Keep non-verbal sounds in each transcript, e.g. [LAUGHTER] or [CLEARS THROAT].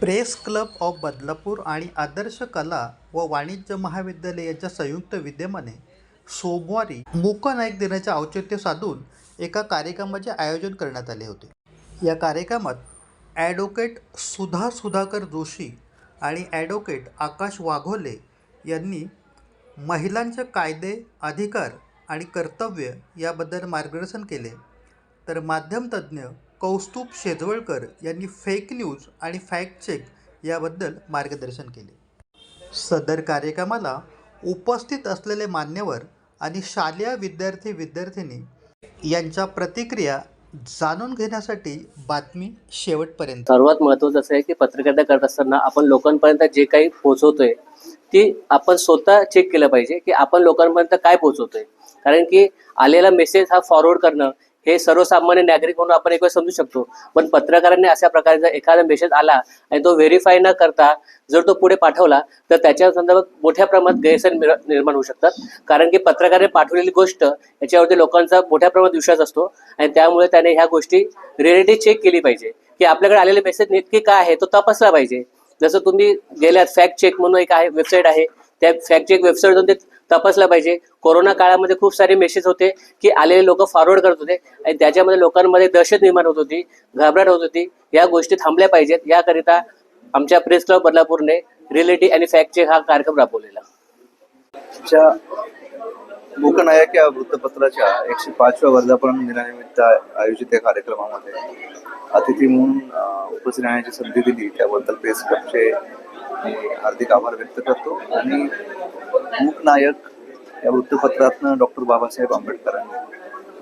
Press club of Badlapur आणि आदर्श कला व वाणिज्य महाविद्यालय यांच्या संयुक्त विद्यमाने सोमवारी मूक नायक दिनाचे औचित्य साधून एका कार्यक्रमाचे आयोजन करण्यात आले होते. या कार्यक्रमात ॲडव्होकेट सुधा सुधाकर जोशी आणि ॲडव्होकेट आकाश वाघोले यांनी महिलांचे कायदे अधिकार आणि कर्तव्य याबद्दल मार्गदर्शन केले. तर माध्यमतज्ज्ञ कौस्तुभ शेजवळकर यांनी फेक न्यूज आणि फॅक्ट चेक याबद्दल मार्गदर्शन केले. सदर कार्यक्रमाला उपस्थित असलेले मान्यवर आणि शालेय विद्यार्थी विद्यार्थिनी यांच्या प्रतिक्रिया जाणून घेण्यासाठी बातमी शेवटपर्यंत. सर्वात महत्वाचं असं आहे की पत्रकारिता करत असताना आपण लोकांपर्यंत जे काही पोहोचवतोय ते आपण स्वतः चेक केलं पाहिजे की आपण लोकांपर्यंत काय पोहोचवतोय. कारण की आलेला मेसेज हा फॉरवर्ड करणं हे सर्वसामान्य नागरिक म्हणून आपण एक वेळ समजू शकतो. पण पत्रकारांनी अशा प्रकारचा एखादा मेसेज आला आणि तो व्हेरीफाय न करता जर तो पुढे पाठवला तर त्याच्या संदर्भात मोठ्या प्रमाणात गैरसर निर्माण होऊ शकतात. कारण की पत्रकाराने पाठवलेली गोष्ट याच्यावरती लोकांचा मोठ्या प्रमाणात विश्वास असतो आणि त्यामुळे त्याने ह्या गोष्टी रिअलिटी चेक केली पाहिजे. की आपल्याकडे आलेले मेसेज नक्की काय आहे तो तपासला पाहिजे. जसं तुम्ही गेल्यात फॅक्ट चेक म्हणून एक आहे वेबसाईट आहे. त्या फॅक्ट चेक वेबसाईटवरून ते तपासला पाहिजे. कोरोना काळामध्ये खूप सारे मेसेज होते की आलेले लोक फॉरवर्ड करत होते आणि त्याच्यामध्ये लोकांमध्ये दहशत निर्माण होत होती घाबराट होत होती. या गोष्टी थांबल्या पाहिजेत. याकरिता आमच्या प्रेस क्लब बदलापूरने रिलेटी आणि फॅक्ट चेक हा कार्यक्रम राबवलेला. च्या मूकनायक या वृत्तपत्राच्या एकशे पाचव्या वर्धापन दिनानिमित्त आयोजित या कार्यक्रमामध्ये अतिथी म्हणून उपस्थित राहण्याची संधी दिली. त्याबद्दल प्रेस क्लबचे मी हार्दिक आभार व्यक्त करतो. आणि मूकनायक या वृत्तपत्रातनं डॉक्टर बाबासाहेब आंबेडकरांनी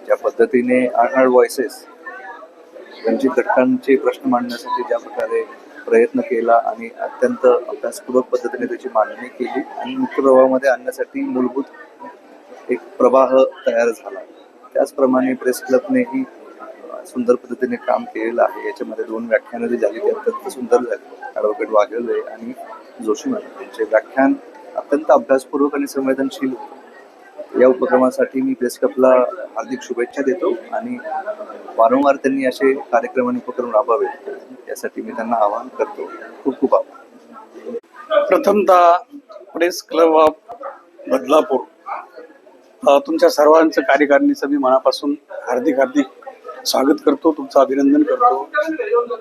ज्या पद्धतीने अनहर्ड व्हॉइसेस वंचित घटकांचे प्रश्न मांडण्यासाठी ज्या प्रकारे प्रयत्न केला आणि अत्यंत अभ्यासपूर्वक पद्धतीने त्याची मांडणी केली आणि मुख्य प्रवाहामध्ये आणण्यासाठी मूलभूत एक प्रवाह तयार झाला. त्याचप्रमाणे प्रेस क्लबनेही सुंदर पद्धतीने काम केलेलं आहे. याच्यामध्ये दोन व्याख्यानं जी झाली ती अत्यंत सुंदर झाली. ॲडव्होकेट वाघेले आणि जोशी मॅडम. व्याख्यान अत्यंत अभ्यासपूर्वक आणि संवेदनशील या उपक्रमासाठी मी प्रेस क्लबला हार्दिक शुभेच्छा देतो आणि वारंवार त्यांनी असे कार्यक्रम आणि उपक्रम राबवावे यासाठी मी त्यांना आवाहन करतो. खूप खूप आभार. प्रथमतः प्रेस क्लब ऑफ बदलापूर तुमच्या सर्वांचं कार्यकारिणीचं मी मनापासून हार्दिक हार्दिक स्वागत करतो तुमचं अभिनंदन करतो.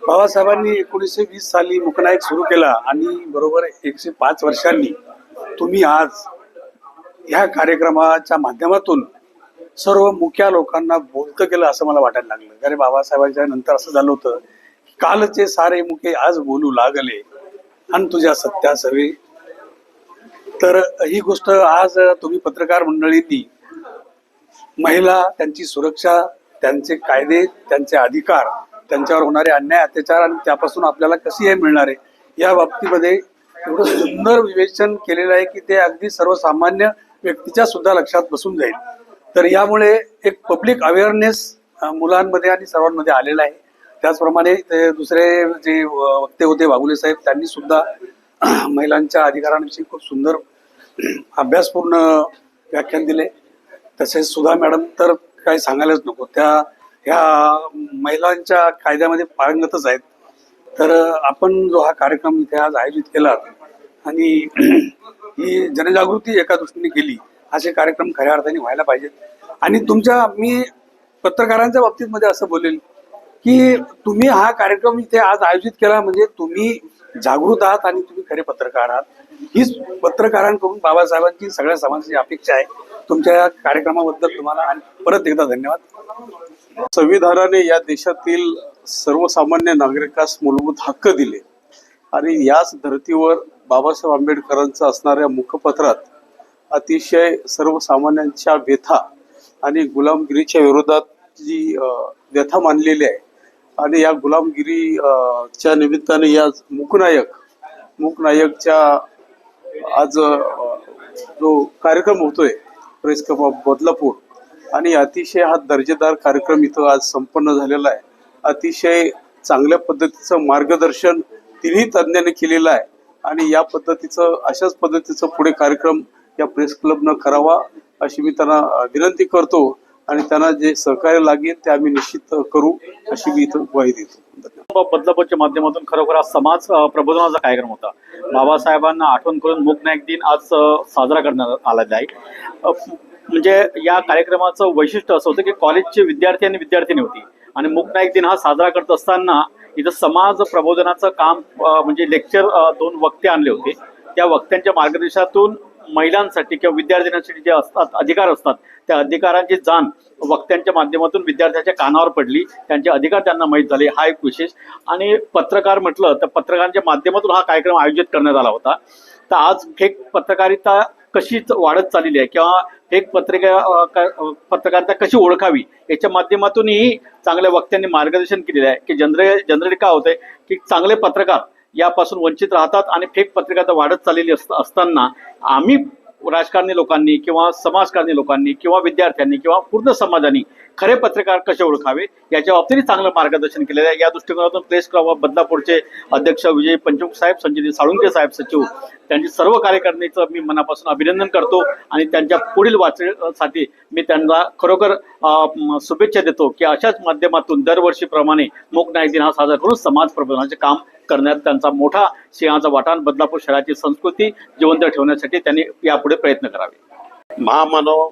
बाबासाहेबांनी एकोणीसशे वीस साली मुकनायक सुरू केला आणि बरोबर एकशे पाच वर्षांनी तुम्ही आज ह्या कार्यक्रमाच्या माध्यमातून सर्व मुख्या लोकांना बोलतं केलं असं मला वाटायला लागलं. कारण बाबासाहेबांच्या नंतर असं झालं होतं की कालचे सारे मुखे आज बोलू लागले आणि तुझ्या सत्या सवे तर ही गोष्ट आज तुम्ही पत्रकार मंडळींनी महिला त्यांची सुरक्षा त्यांचे कायदे त्यांचे अधिकार त्यांच्यावर होणारे अन्याय अत्याचार आणि त्यापासून आपल्याला कशी हे मिळणार आहे या बाबतीमध्ये एवढं सुंदर विवेचन केलेलं आहे की ते अगदी सर्वसामान्य व्यक्तीच्या सुद्धा लक्षात बसून जाईल. तर यामुळे एक पब्लिक अवेअरनेस मुलांमध्ये आणि सर्वांमध्ये आलेला आहे. त्याचप्रमाणे ते दुसरे जे वक्ते होते वाघुले साहेब त्यांनी सुद्धा [CLEARS THROAT] महिलांच्या अधिकारांविषयी खूप सुंदर [CLEARS THROAT] अभ्यासपूर्ण व्याख्यान दिले. तसेच सुधा मॅडम तर काही सांगायलाच नको. त्या ह्या महिलांच्या कायद्यामध्ये पारंगतच आहेत. तर आपण जो हा कार्यक्रम इथे आज आयोजित केला आणि [CLEARS THROAT] ही जनजागृती एका दृष्टीने केली असे कार्यक्रम खऱ्या अर्थाने व्हायला पाहिजेत. आणि तुमच्या मी पत्रकारांच्या बाबतीत मध्ये असं बोलेल की तुम्ही हा कार्यक्रम इथे आज आयोजित केला म्हणजे तुम्ही जागृत आहात आणि तुम्ही खरे पत्रकार आहात. हीच पत्रकारांकडून बाबासाहेबांची सगळ्या समाजाची अपेक्षा आहे. तुमच्या या कार्यक्रमाबद्दल तुम्हाला आणि परत एकदा धन्यवाद. संविधानाने या देशातील सर्वसामान्य नागरिकास मूलभूत हक्क दिले. आणि याच धर्तीवर बाबासाहेब आंबेडकरांचं असणाऱ्या मुखपत्रात अतिशय सर्वसामान्यांच्या व्यथा आणि गुलामगिरीच्या विरोधात जी व्यथा मानलेली आहे. आणि या गुलामगिरी च्या निमित्ताने या मुकनायक मुकनायकच्या आज जो कार्यक्रम होतोय प्रेस क्लब ऑफ बदलापूर आणि अतिशय हा दर्जेदार कार्यक्रम इथं आज संपन्न झालेला आहे. अतिशय चांगल्या पद्धतीचं मार्गदर्शन तिन्ही तज्ज्ञांनी केलेलं आहे. आणि या पद्धतीचं अशाच पद्धतीचं पुढे कार्यक्रम या प्रेस क्लबनं करावा अशी मी त्यांना विनंती करतो. आणि त्यांना जे सहकार्य लागेल ते आम्ही निश्चित करू अशी मी इथं ग्वाही देतो. धन्यवाद. माध्यमातून खरोखर आज समाज प्रबोधनाचा कार्यक्रम होता. बाबासाहेबांना आठवण करून मूकनायक दिन आज साजरा करण्यात आलेला आहे. म्हणजे या कार्यक्रमाचं वैशिष्ट्य असं होतं की कॉलेजचे विद्यार्थी आणि विद्यार्थिनी होती. आणि मुकनायक दिन हा साजरा करत असताना इथं समाज प्रबोधनाचं काम म्हणजे लेक्चर दोन वक्ते आणले होते. त्या वक्त्यांच्या मार्गदर्शनातून महिलांसाठी किंवा विद्यार्थ्यांसाठी जे असतात अधिकार असतात त्या अधिकारांची जाण वक्त्यांच्या माध्यमातून विद्यार्थ्यांच्या कानावर पडली. त्यांचे अधिकार त्यांना माहीत झाले. हा एक विशेष. आणि पत्रकार म्हटलं तर पत्रकारांच्या माध्यमातून हा कार्यक्रम आयोजित करण्यात आला होता. तर आज एक पत्रकारिता कशी वाढत चाललेली आहे किंवा एक पत्रिका पत्रकारिता कशी ओळखावी याच्या माध्यमातूनही चांगल्या वक्त्यांनी मार्गदर्शन केलेलं आहे की जनरे जनरली काय होतंय की चांगले पत्रकार यापासून वंचित राहतात आणि फेक तर वाढत चाललेली असताना आम्ही राजकारणी लोकांनी किंवा समाजकारणी लोकांनी किंवा विद्यार्थ्यांनी किंवा पूर्ण समाजाने खरे पत्रकार कसे ओळखावे याच्या बाबतीत चांगलं मार्गदर्शन केलेलं आहे. या दृष्टिकोनातून प्रेस क्लब ऑफ बदलापूरचे अध्यक्ष विजय पंचमुख साहेब संजय साळुंके साहेब सचिव त्यांची सर्व कार्यकारिणीचं मी मनापासून अभिनंदन करतो आणि त्यांच्या पुढील वाचण्यासाठी मी त्यांना खरोखर अं, शुभेच्छा देतो की अशाच माध्यमातून दरवर्षीप्रमाणे मूक नायक दिन हा साजरा करून समाज प्रबोधनाचे काम करण्यात त्यांचा मोठा सिंहाचा वाटा आणि बदलापूर शहराची संस्कृती जिवंत ठेवण्यासाठी त्यांनी यापुढे प्रयत्न करावे. महामानव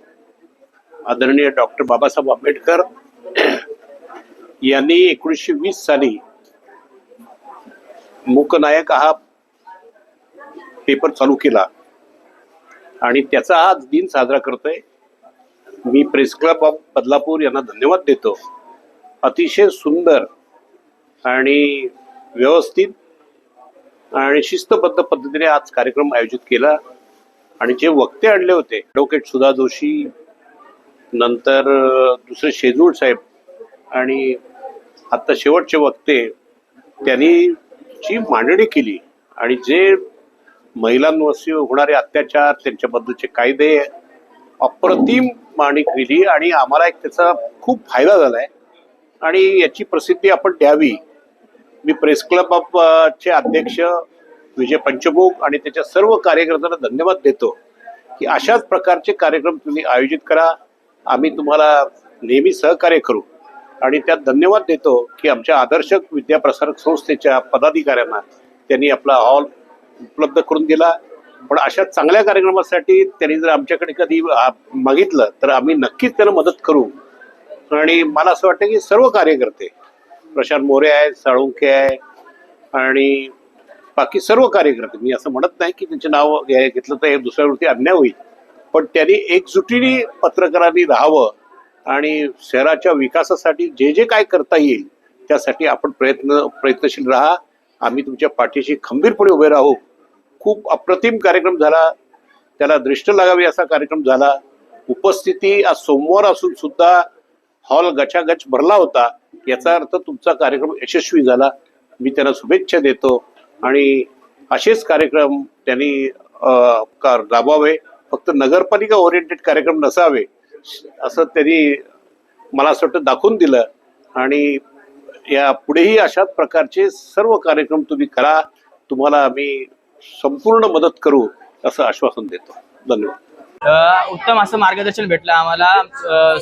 आदरणीय डॉक्टर बाबासाहेब आंबेडकर यांनी एकोणीसशे वीस साली मूकनायक हा पेपर चालू केला आणि त्याचा आज दिन साजरा करतोय. मी प्रेस क्लब ऑफ बदलापूर यांना धन्यवाद देतो. अतिशय सुंदर आणि व्यवस्थित आणि शिस्तबद्ध पद्धतीने आज कार्यक्रम आयोजित केला. आणि जे वक्ते आणले होते ॲडव्होकेट सुधा जोशी नंतर दुसरे शेजूळ साहेब आणि आत्ता शेवटचे वक्ते त्यांनी जी मांडणी केली आणि जे महिलांवरती होणारे अत्याचार त्यांच्याबद्दलचे कायदे अप्रतिम मांडणी केली आणि आम्हाला एक त्याचा खूप फायदा झाला आहे आणि याची प्रसिद्धी आपण द्यावी. मी प्रेस क्लब चे अध्यक्ष विजय पंचमुख आणि त्याच्या सर्व कार्यकर्त्यांना धन्यवाद देतो की अशाच प्रकारचे कार्यक्रम तुम्ही आयोजित करा. आम्ही तुम्हाला नेहमी सहकार्य करू. आणि त्यात धन्यवाद देतो की आमच्या आदर्श विद्याप्रसारक संस्थेच्या पदाधिकाऱ्यांना त्यांनी आपला हॉल उपलब्ध करून दिला. पण अशा चांगल्या कार्यक्रमासाठी त्यांनी जर आमच्याकडे कधी मागितलं तर आम्ही नक्कीच त्याला मदत करू. आणि मला असं वाटतं की सर्व कार्यकर्ते प्रशांत मोरे आहे साळुंखे आहे आणि बाकी सर्व कार्यकर्ते. मी असं म्हणत नाही की त्यांचे नाव घेतलं तर हे दुसऱ्यावरती अन्याय होईल. पण त्यांनी एकजुटीने पत्रकारांनी राहावं आणि शहराच्या विकासासाठी जे जे काय करता येईल त्यासाठी आपण प्रयत्न प्रयत्नशील राहा. आम्ही तुमच्या पाठीशी खंबीरपणे उभे राहू. खूप अप्रतिम कार्यक्रम झाला. त्याला दृष्ट लागावी असा कार्यक्रम झाला. उपस्थिती आज सोमवार असून सुद्धा हॉल गचागच भरला होता. याचा अर्थ तुमचा कार्यक्रम यशस्वी झाला. मी त्यांना शुभेच्छा देतो. आणि असेच कार्यक्रम त्यांनी का- राबवावे. फक्त नगरपालिका ओरिएंटेड कार्यक्रम नसावे असं त्यांनी मला असं वाटतं दाखवून दिलं. आणि या पुढेही अशाच प्रकारचे सर्व कार्यक्रम तुम्ही करा. तुम्हाला आम्ही संपूर्ण मदत करू असं आश्वासन देतो. धन्यवाद. उत्तम असं मार्गदर्शन भेटलं आम्हाला.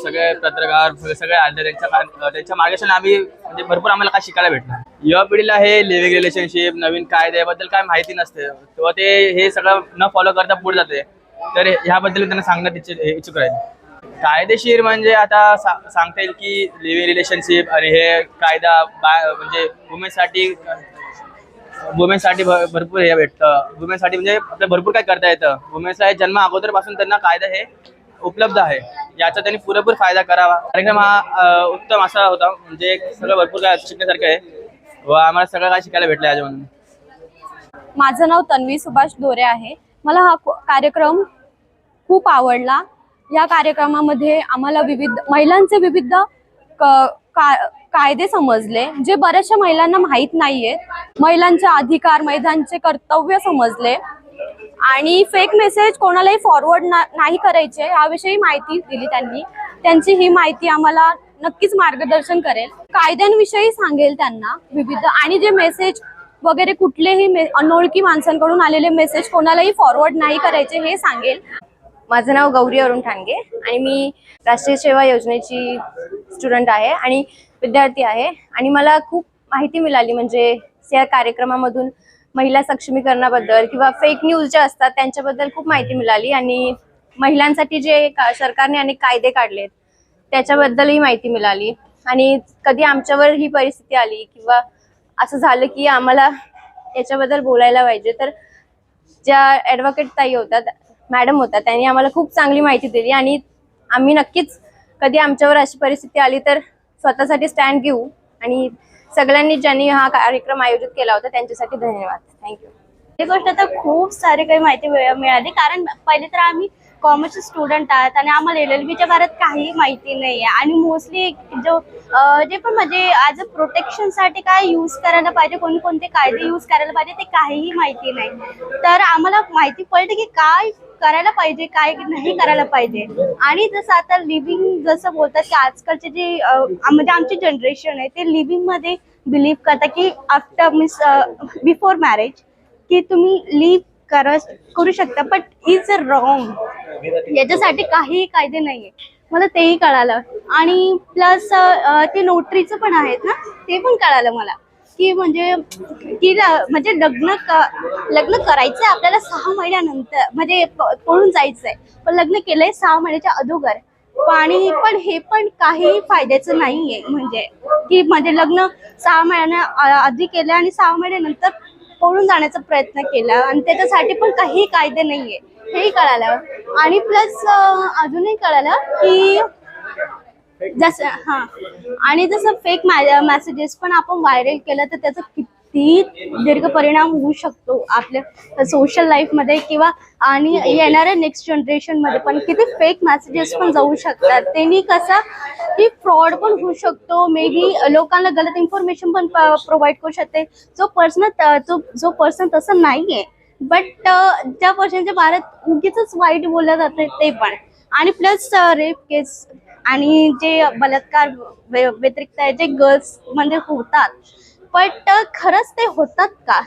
सगळे पत्रकार सगळे आले त्यांच्या त्यांच्या मार्गदर्शन आम्ही म्हणजे भरपूर आम्हाला काय शिकायला भेटलं. युवा पिढीला हे लिव्हिंग रिलेशनशिप नवीन कायद्याबद्दल काय माहिती नसते. तेव्हा ते हे सगळं न फॉलो करता पुढे जाते. तर ह्याबद्दल त्यांना सांगण्यात इच्छु- इच्छुक राहील. कायदेशीर म्हणजे आता सा- सांगता येईल की लिव्हिंग रिलेशनशिप आणि हे कायदा बा- म्हणजे वुमेनसाठी वुमेनसाठी भरपूर हे भेटतं. वुमेनसाठी म्हणजे आपल्याला भरपूर काय करता येतं. वुमेन्सला जन्म अगोदरपासून त्यांना कायदा हे उपलब्ध आहे. याचा त्यांनी पुरेपूर फायदा करावा. कार्यक्रम हा उत्तम असा होता. म्हणजे सगळं भरपूर काय शिकण्यासारखं आहे. व आम्हाला सगळं काय शिकायला भेटलं याच्यामधून माझं नाव तन्वी सुभाष दोरे आहे. मला हा कार्यक्रम खूप आवडला. या कार्यक्रमामध्ये आम्हाला विविध महिलांचे विविध क- का- कायदे समजले जे बऱ्याचशा महिलांना माहीत नाहीयेत. महिलांचे अधिकार महिलांचे कर्तव्य समजले. आणि फेक मेसेज कोणालाही फॉरवर्ड नाही करायचे याविषयी माहिती दिली त्यांनी. त्यांची ही माहिती आम्हाला नक्कीच मार्गदर्शन करेल. कायद्यांविषयी सांगेल त्यांना विविध. आणि जे मेसेज वगैरे कुठलेही मे अनोळखी माणसांकडून आलेले मेसेज कोणालाही फॉरवर्ड नाही करायचे हे सांगेल. माझं नाव गौरी अरुण ठाणगे आणि मी राष्ट्रीय सेवा योजनेची स्टुडंट आहे आणि विद्यार्थी आहे. आणि मला खूप माहिती मिळाली म्हणजे या कार्यक्रमामधून महिला सक्षमीकरणाबद्दल किंवा फेक न्यूज ज्या असतात त्यांच्याबद्दल खूप माहिती मिळाली आणि महिलांसाठी जे सरकारने अनेक कायदे काढलेत त्याच्याबद्दलही माहिती मिळाली. आणि कधी आमच्यावर ही परिस्थिती आली किंवा असं झालं की आम्हाला याच्याबद्दल बोलायला पाहिजे तर ज्या ॲडव्होकेट ताई होत्या मॅडम होत्या त्यांनी आम्हाला खूप चांगली माहिती दिली आणि आम्ही नक्कीच कधी आमच्यावर अशी परिस्थिती आली तर स्वतःसाठी स्टँड घेऊ आणि सगळ्यांनी ज्यांनी हा कार्यक्रम आयोजित केला होता त्यांच्यासाठी धन्यवाद. थँक्यू ही गोष्ट तर खूप सारी काही माहिती मिळाली. कारण पहिले तर आम्ही कॉमर्सचे स्टुडंट आहात आणि आम्हाला एल एल बीच्या बारात काही माहिती नाही आहे आणि मोस्टली जो जे पण म्हणजे ॲज अ प्रोटेक्शनसाठी काय यूज करायला पाहिजे कोणकोणते कायदे यूज करायला पाहिजे ते काहीही माहिती नाही. तर आम्हाला माहिती पडते की काय करायला पाहिजे काय नाही करायला पाहिजे. आणि जसं आता लिव्हिंग जसं बोलतात की आजकालचे जे म्हणजे आमची जनरेशन आहे ते लिव्हिंगमध्ये बिलीव्ह करतात की आफ्टर मीन्स बिफोर मॅरेज की तुम्ही लिव्ह कर करू शकता बट इज रॉंग याच्यासाठी काही कायदे नाहीये. मला तेही कळालं. आणि प्लस ते नोटरीचं पण आहेत ना ते पण कळालं मला. की म्हणजे की म्हणजे लग्न लग्न करायचंय आपल्याला सहा महिन्यानंतर. म्हणजे पळून जायचंय. पण लग्न केलंय सहा महिन्याच्या अगोदर. पाणी पण हे पण काही फायद्याचं नाहीये. म्हणजे की म्हणजे लग्न सहा महिन्या आधी केलं आणि सहा महिन्यानंतर पळून जाण्याचा प्रयत्न केला आणि त्याच्यासाठी पण काही कायदे नाहीये. हेही कळालं. आणि प्लस अजूनही कळालं की जसं हा. आणि जसं फेक मॅसेजेस पण आपण व्हायरल केलं तर त्याचं किती ती दीर्घ परिणाम होऊ शकतो आपल्या सोशल लाईफमध्ये किंवा आणि येणाऱ्या नेक्स्ट जनरेशनमध्ये पण किती फेक मेसेजेस पण जाऊ शकतात. त्यांनी कसं की फ्रॉड पण होऊ शकतो. मे बी लोकांना गलत इन्फॉर्मेशन पण प्रोव्हाइड करू शकते. जो पर्सन जो पर्सन तसं नाहीये. बट त्या पर्सनच्या बारात उगीच वाईट बोललं जाते ते पण. आणि प्लस रेप केस आणि जे बलात्कार व्यतिरिक्त आहे, जे गर्ल्समध्ये होतात. बट खरंच ते होतात का?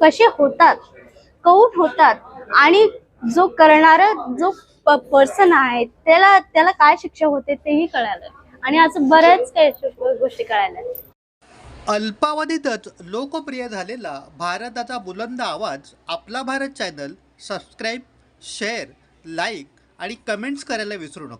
कसे होतात? कौन होतात? आणि जो करणारा जो पर्सन आहे त्याला त्याला काय शिक्षा होते तेही कळालं. आणि असं बऱ्याच काही गोष्टी कळाल्या. अल्पावधीतच लोकप्रिय झालेला भारताचा बुलंद आवाज आपला Bharat channel subscribe share like आणि कमेंट्स करायला विसरू नका.